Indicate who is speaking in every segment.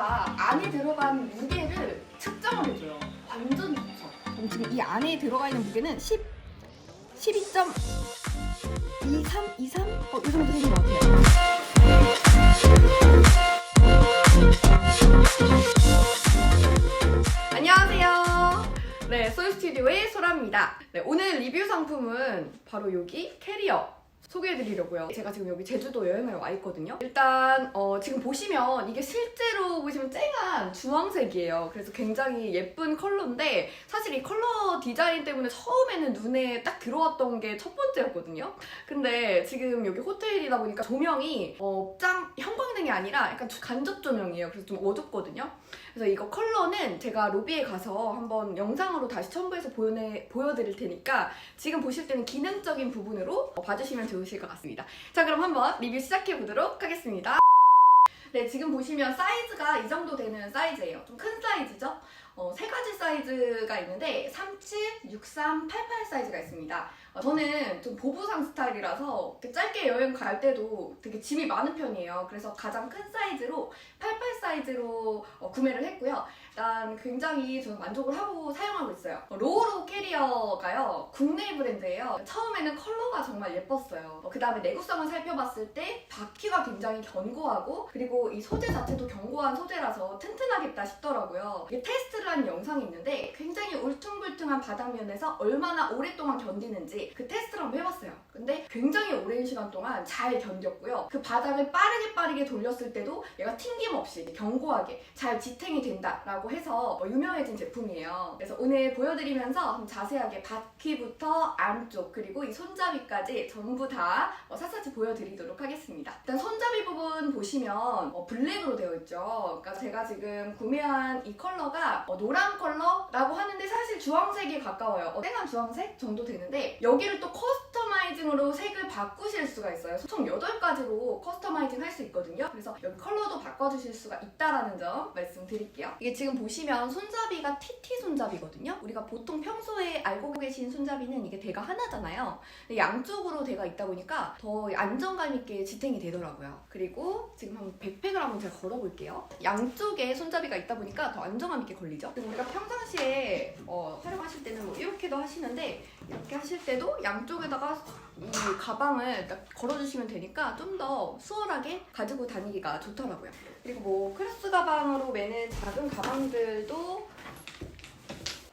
Speaker 1: 얘가 안에 들어간 무게를 측정을 해줘요. 완전 좋죠. 그럼 지금 이 안에 들어가 있는 무게는 10, 12.23, 23? 어, 이 정도 되는 것 같아요. 안녕하세요. 네, 소유 스튜디오의 소라입니다. 네, 오늘 리뷰 상품은 바로 여기 캐리어 소개해드리려고요. 제가 지금 여기 제주도 여행을 와 있거든요. 일단 어, 지금 보시면 이게 실제로 보시면 쨍한 주황색이에요. 그래서 굉장히 예쁜 컬러인데 사실 이 컬러 디자인 때문에 처음에는 눈에 딱 들어왔던 게 첫 번째였거든요. 근데 지금 여기 호텔이다 보니까 조명이 어, 짱 형광등이 아니라 약간 간접 조명이에요. 그래서 좀 어둡거든요. 그래서 이거 컬러는 제가 로비에 가서 한번 영상으로 다시 첨부해서 보여내, 보여드릴 테니까 지금 보실 때는 기능적인 부분으로 어, 봐주시면 좋으실 것 같습니다. 자, 그럼 한번 리뷰 시작해 보도록 하겠습니다. 네, 지금 보시면 사이즈가 이 정도 되는 사이즈예요. 좀 큰 사이즈죠? 어, 세 가지 사이즈가 있는데 37, 63, 88 사이즈가 있습니다. 어, 저는 좀 보부상 스타일이라서 짧게 여행 갈 때도 되게 짐이 많은 편이에요. 그래서 가장 큰 사이즈로 88 사이즈로 어, 구매를 했고요. 일단 굉장히 저는 만족을 하고 사용하고 있어요. 어, 로우로 캐리어가요. 국내 브랜드예요. 처음에는 컬러가 정말 예뻤어요. 그 다음에 내구성을 살펴봤을 때 바퀴가 굉장히 견고하고 그리고 이 소재 자체도 견고한 소재라서 튼튼하겠다 싶더라고요. 이게 테스트를 한 영상이 있는데 굉장히 울퉁불퉁한 바닥면에서 얼마나 오랫동안 견디는지 그 테스트를 한번 해봤어요. 근데 굉장히 오랜 시간 동안 잘 견뎠고요. 그 바닥을 빠르게 빠르게 돌렸을 때도 얘가 튕김없이 견고하게 잘 지탱이 된다라고 해서 어, 유명해진 제품이에요. 그래서 오늘 보여드리면서 자세하게 바퀴부터 안쪽 그리고 이 손잡이까지 전부 다 어, 샅샅이 보여드리도록 하겠습니다. 일단 손잡이 부분 보시면 어, 블랙으로 되어 있죠. 그러니까 제가 지금 구매한 이 컬러가 어, 노란 컬러라고 하는데 사실 주황색에 가까워요. 어, 땡한 주황색 정도 되는데 여기를 또 커스터마이징으로 색을 바꾸실 수가 있어요. 총 8가지로 커스터마이징 할 수 있거든요. 그래서 여기 컬러도 바꿔주실 수가 있다라는 점 말씀드릴게요. 이게 지금 보시면 손잡이가 TT 손잡이거든요. 우리가 보통 평소에 알고 계신 손잡이는 이게 대가 하나잖아요. 양쪽으로 대가 있다 보니까 더 안정감 있게 지탱이 되더라고요. 그리고 지금 한번 백팩을 한번 제가 걸어볼게요. 양쪽에 손잡이가 있다 보니까 더 안정감 있게 걸리죠. 그리고 우리가 평상시에 어, 활용하실 때는 뭐 이렇게도 하시는데 이렇게 하실 때도 양쪽에다가 이 가방을 딱 걸어주시면 되니까 좀 더 수월하게 가지고 다니기가 좋더라고요. 그리고 뭐 크로스 가방으로 매는 작은 가방들도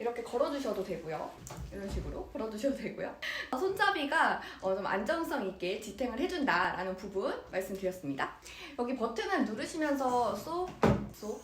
Speaker 1: 이렇게 걸어주셔도 되고요. 이런 식으로 걸어주셔도 되고요. 손잡이가 어, 좀 안정성 있게 지탱을 해준다라는 부분 말씀드렸습니다. 여기 버튼을 누르시면서 쏙, 쏙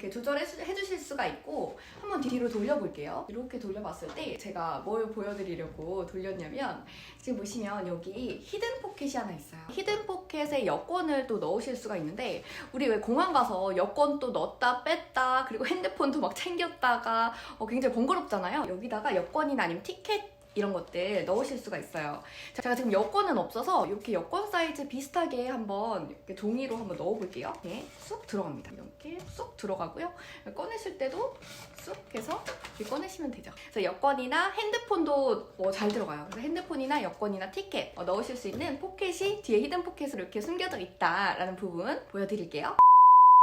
Speaker 1: 이렇게 조절해 주- 해주실 수가 있고 한번 뒤로 돌려볼게요. 이렇게 돌려봤을 때 제가 뭘 보여드리려고 돌렸냐면 지금 보시면 여기 히든 포켓이 하나 있어요. 히든 포켓에 여권을 또 넣으실 수가 있는데 우리 왜 공항 가서 여권 또 넣었다 뺐다 그리고 핸드폰도 막 챙겼다가 어, 굉장히 번거롭잖아요. 여기다가 여권이나 아니면 티켓 이런 것들 넣으실 수가 있어요. 제가 지금 여권은 없어서 이렇게 여권 사이즈 비슷하게 한번 이렇게 종이로 한번 넣어볼게요. 이렇게 쑥 들어갑니다. 이렇게 쑥 들어가고요. 꺼내실 때도 쑥 해서 이렇게 꺼내시면 되죠. 그래서 여권이나 핸드폰도 뭐 잘 들어가요. 그래서 핸드폰이나 여권이나 티켓 어, 넣으실 수 있는 포켓이 뒤에 히든 포켓으로 이렇게 숨겨져 있다라는 부분 보여드릴게요.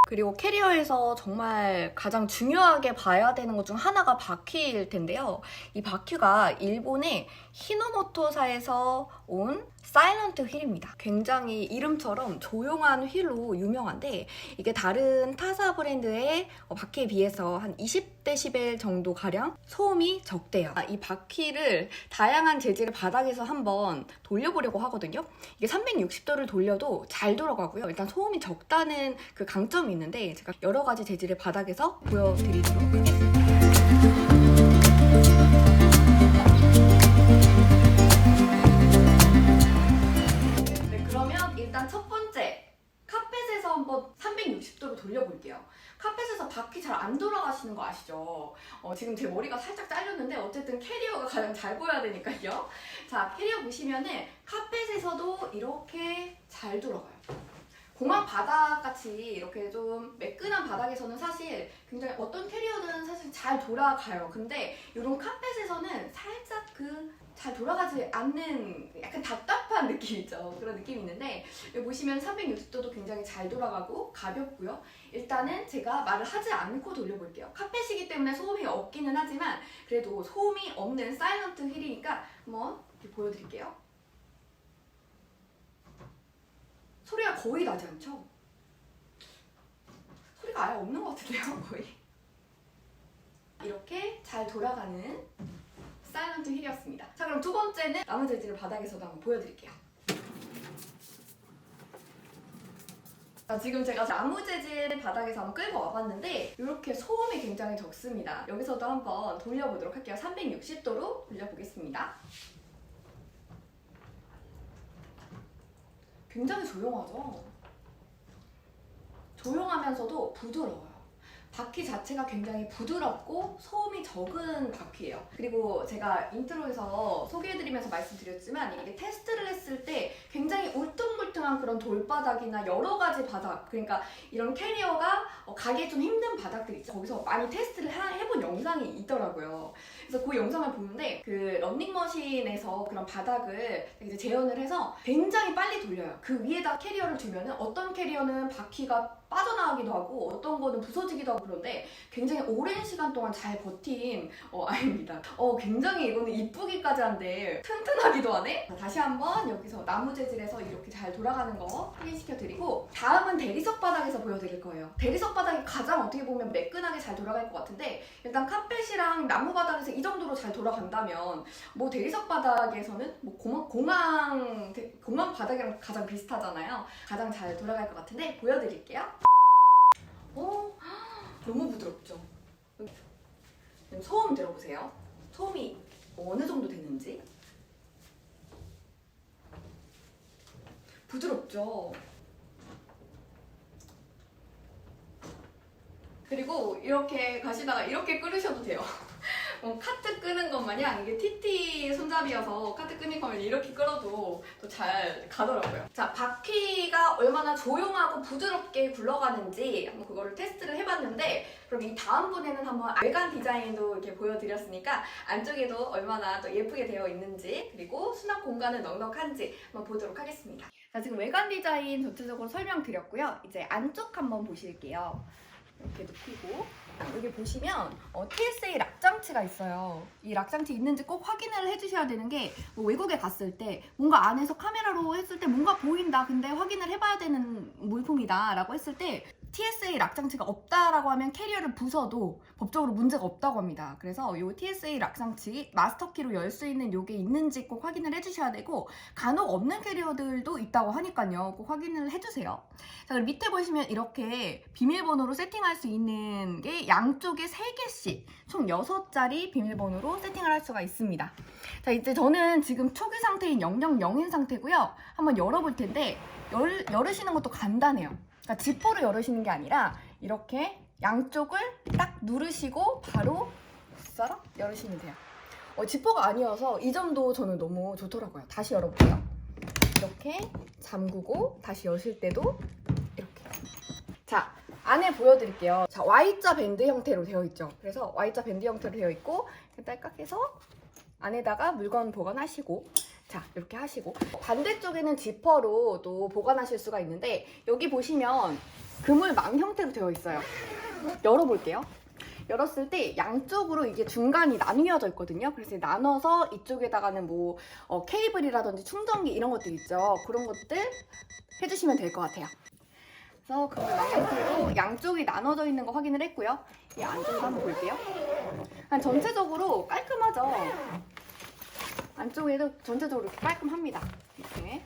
Speaker 1: 그리고 캐리어에서 정말 가장 중요하게 봐야 되는 것 중 하나가 바퀴일 텐데요. 이 바퀴가 일본의 히노모토사에서 온 사일런트 휠입니다. 굉장히 이름처럼 조용한 휠로 유명한데 이게 다른 타사 브랜드의 어, 바퀴에 비해서 한 20데시벨 정도 가량 소음이 적대요. 아, 이 바퀴를 다양한 재질의 바닥에서 한번 돌려보려고 하거든요. 이게 360도를 돌려도 잘 돌아가고요. 일단 소음이 적다는 그 강점이 있는데 제가 여러 가지 재질의 바닥에서 보여드리도록 하겠습니다. 네, 그러면 일단 첫 번째 카펫에서 한번 360도로 돌려볼게요. 카펫에서 바퀴 잘 안 돌아가시는 거 아시죠? 어, 지금 제 머리가 살짝 잘렸는데 어쨌든 캐리어가 가장 잘 보여야 되니까요. 자, 캐리어 보시면은 카펫에서도 이렇게 잘 돌아가요. 공항 바닥 같이 이렇게 좀 매끈한 바닥에서는 사실 굉장히 어떤 캐리어는 사실 잘 돌아가요. 근데 이런 카펫에서는 살짝 그 잘 돌아가지 않는 약간 답답한 느낌이죠. 그런 느낌이 있는데 여기 보시면 360도도 굉장히 잘 돌아가고 가볍고요. 일단은 제가 말을 하지 않고 돌려볼게요. 카펫이기 때문에 소음이 없기는 하지만 그래도 소음이 없는 사일런트 휠이니까 한번 보여드릴게요. 소리가 거의 나지 않죠? 소리가 아예 없는 것 같은데요, 거의. 이렇게 잘 돌아가는 사일런트 휠이었습니다. 자, 그럼 두 번째는 나무 재질을 바닥에서도 한번 보여드릴게요. 자, 지금 제가 나무 재질 바닥에서 한번 끌고 와봤는데 이렇게 소음이 굉장히 적습니다. 여기서도 한번 돌려보도록 할게요. 360도로 돌려보겠습니다. 굉장히 조용하죠? 조용하면서도 부드러워요. 바퀴 자체가 굉장히 부드럽고 소음이 적은 바퀴예요. 그리고 제가 인트로에서 소개해드리면서 말씀드렸지만 이게 테스트를 했을 때 굉장히 울퉁불퉁한 그런 돌바닥이나 여러 가지 바닥 그러니까 이런 캐리어가 어, 가기 좀 힘든 바닥들 있죠. 거기서 많이 테스트를 하- 해본 영상이 있더라고요. 그래서 그 영상을 보는데 그 런닝머신에서 그런 바닥을 이제 재현을 해서 굉장히 빨리 돌려요. 그 위에다 캐리어를 두면은 어떤 캐리어는 바퀴가 빠져나가기도 하고 어떤 거는 부서지기도 하고 그런데 굉장히 오랜 시간 동안 잘 버틴 어, 아이입니다. 어, 굉장히 이거는 이쁘기까지 한데 튼튼하기도 하네? 자, 다시 한번 여기서 나무 재질에서 이렇게 잘 돌아가는 거 확인시켜드리고 다음은 대리석 바닥에서 보여드릴 거예요. 대리석 바닥이 가장 어떻게 보면 매끈하게 잘 돌아갈 것 같은데 일단 카펫이랑 나무 바닥에서 이 정도로 잘 돌아간다면 뭐 대리석 바닥에서는 뭐 공항, 공항, 대- 공항 바닥이랑 가장 비슷하잖아요. 가장 잘 돌아갈 것 같은데 보여드릴게요. 오, 너무 부드럽죠? 그럼 소음 들어보세요. 소음이 어느 정도 되는지. 부드럽죠? 그리고 이렇게 가시다가 이렇게 끓으셔도 돼요. 어, 카트 끄는 것 마냥 이게 TT 손잡이여서 카트 끄는 거면 이렇게 끌어도 또 잘 가더라고요. 자, 바퀴가 얼마나 조용하고 부드럽게 굴러가는지 한번 그거를 테스트를 해봤는데 그럼 이 다음번에는 한번 외관 디자인도 이렇게 보여드렸으니까 안쪽에도 얼마나 또 예쁘게 되어 있는지 그리고 수납 공간은 넉넉한지 한번 보도록 하겠습니다. 자, 지금 외관 디자인 전체적으로 설명드렸고요. 이제 안쪽 한번 보실게요. 이렇게 눕히고 여기 보시면 어, TSA 락장치가 있어요. 이 락장치 있는지 꼭 확인을 해주셔야 되는 게 뭐 외국에 갔을 때 뭔가 안에서 카메라로 했을 때 뭔가 보인다. 근데 확인을 해봐야 되는 물품이다 라고 했을 때 TSA 락장치가 없다라고 하면 캐리어를 부숴도 법적으로 문제가 없다고 합니다. 그래서 이 TSA 락장치 마스터키로 열 수 있는 요게 있는지 꼭 확인을 해주셔야 되고 간혹 없는 캐리어들도 있다고 하니까요. 꼭 확인을 해주세요. 자, 그럼 밑에 보시면 이렇게 비밀번호로 세팅할 수 있는 게 양쪽에 3개씩 총 6자리 비밀번호로 세팅을 할 수가 있습니다. 자, 이제 저는 지금 초기 상태인 000인 상태고요. 한번 열어볼 텐데 열, 열으시는 것도 간단해요. 그러니까 지퍼로 열으시는 게 아니라 이렇게 양쪽을 딱 누르시고 바로 썰어 열으시면 돼요. 어, 지퍼가 아니어서 이 점도 저는 너무 좋더라고요. 다시 열어볼게요. 이렇게 잠그고 다시 여실 때도 이렇게. 자, 안에 보여드릴게요. 자, Y자 밴드 형태로 되어 있죠. 그래서 Y자 밴드 형태로 되어 있고 이렇게 딸깍 해서 안에다가 물건 보관하시고 자 이렇게 하시고 반대쪽에는 지퍼로 또 보관하실 수가 있는데 여기 보시면 그물망 형태로 되어 있어요. 열어볼게요. 열었을 때 양쪽으로 이게 중간이 나뉘어져 있거든요. 그래서 나눠서 이쪽에다가는 뭐 어, 케이블이라든지 충전기 이런 것들 있죠. 그런 것들 해주시면 될 것 같아요. 그래서 그물망 형태로 양쪽이 나눠져 있는 거 확인을 했고요. 이 안쪽도 한번 볼게요. 한 전체적으로 깔끔하죠. 안쪽에도 전체적으로 이렇게 깔끔합니다. 이렇게.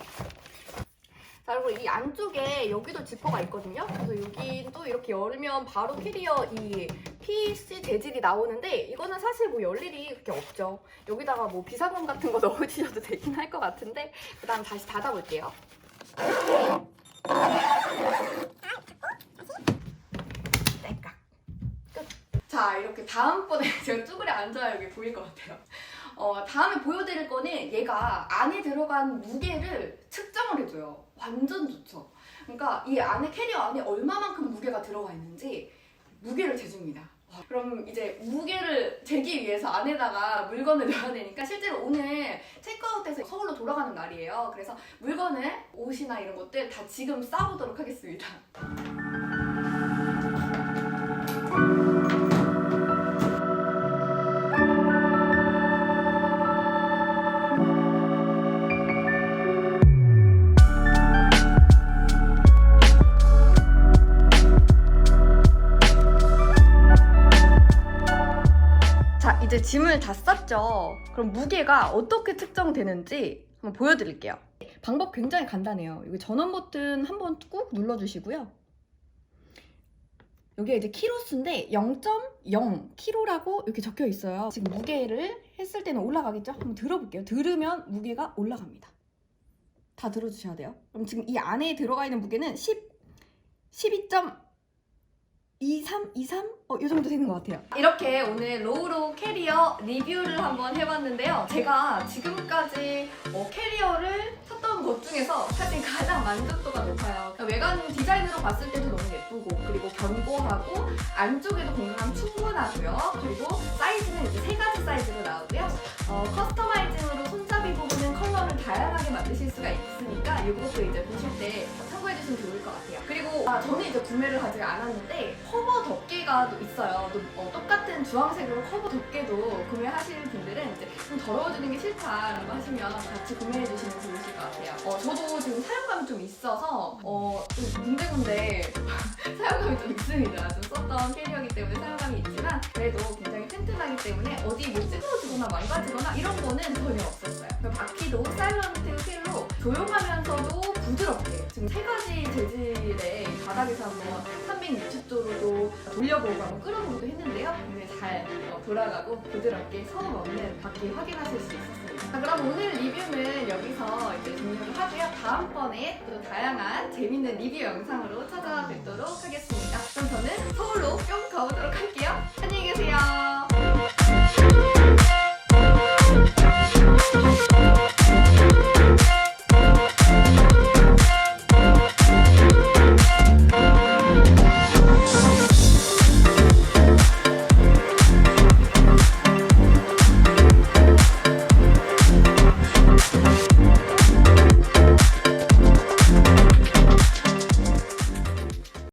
Speaker 1: 자, 그리고 이 안쪽에 여기도 지퍼가 있거든요. 그래서 여기 또 이렇게 열면 바로 캐리어 이 PC 재질이 나오는데 이거는 사실 뭐 열 일이 그렇게 없죠. 여기다가 뭐 비상금 같은 거 넣으셔도 되긴 할 것 같은데 그 다음 다시 닫아볼게요. 자, 이렇게 다음번에 제가 쭈그려 앉아야 여기 보일 것 같아요. 어, 다음에 보여드릴 거는 얘가 안에 들어간 무게를 측정을 해줘요. 완전 좋죠. 그러니까 이 안에 캐리어 안에 얼마만큼 무게가 들어가 있는지 무게를 재줍니다. 그럼 이제 무게를 재기 위해서 안에다가 물건을 넣어야 되니까 실제로 오늘 체크아웃해서 서울로 돌아가는 날이에요. 그래서 물건을 옷이나 이런 것들 다 지금 싸보도록 하겠습니다. 짐을 다 쌌죠. 그럼 무게가 어떻게 측정되는지 한번 보여드릴게요. 방법 굉장히 간단해요. 여기 전원 버튼 한번 꾹 눌러주시고요. 여기에 이제 키로수인데 0.0 키로라고 이렇게 적혀 있어요. 지금 무게를 했을 때는 올라가겠죠? 한번 들어볼게요. 들으면 무게가 올라갑니다. 다 들어주셔야 돼요. 그럼 지금 이 안에 들어가 있는 무게는 10, 12. 23, 23? 어, 이 정도 되는 것 같아요. 이렇게 오늘 로우로 캐리어 리뷰를 한번 해봤는데요. 제가 지금까지 어, 캐리어를 샀던 것 중에서 사실 가장 만족도가 높아요. 그러니까 외관 디자인으로 봤을 때도 너무 예쁘고, 그리고 견고하고, 안쪽에도 공간 충분하고요. 그리고 사이즈는 이제 세 가지 사이즈로 나오고요. 어, 커스터마이징으로 수가 있으니까 이것도 이제 보실 때 참고해 주시면 좋을 것 같아요. 그리고 아, 저는 이제 구매를 아직 안 했는데 커버 덮개가 또 있어요. 또, 어, 똑같은 주황색으로 커버 덮개도 구매하실 분들은 이제 좀 더러워지는 게 싫다라고 하시면 같이 구매해 주시면 좋으실 것 같아요. 어, 저도 지금 사용감이 좀 있어서 어, 좀 군데군데 사용감이 좀 있습니다. 좀 썼던 캐리어이기 때문에 사용감이 있지만 그래도 굉장히 튼튼하기 때문에 어디 뭐 찌그러지거나 망가지거나 이런 거는 전혀 없었어요. 바퀴도 사일런트 휠로 조용하면서도 부드럽게 지금 세 가지 재질의 이 바닥에서 한번 360도로도 돌려보고 한번 끌어보기도 했는데요. 굉장히 잘 어, 돌아가고 부드럽게 서음 없는 바퀴 확인하실 수 있었습니다. 자, 그럼 오늘 리뷰는 여기서 이제 종료를 하고요. 다음번에 또 다양한 재밌는 리뷰 영상으로 찾아뵙도록 하겠습니다. 그럼 저는 서울로 뿅 가보도록 할게요. 안녕히 계세요.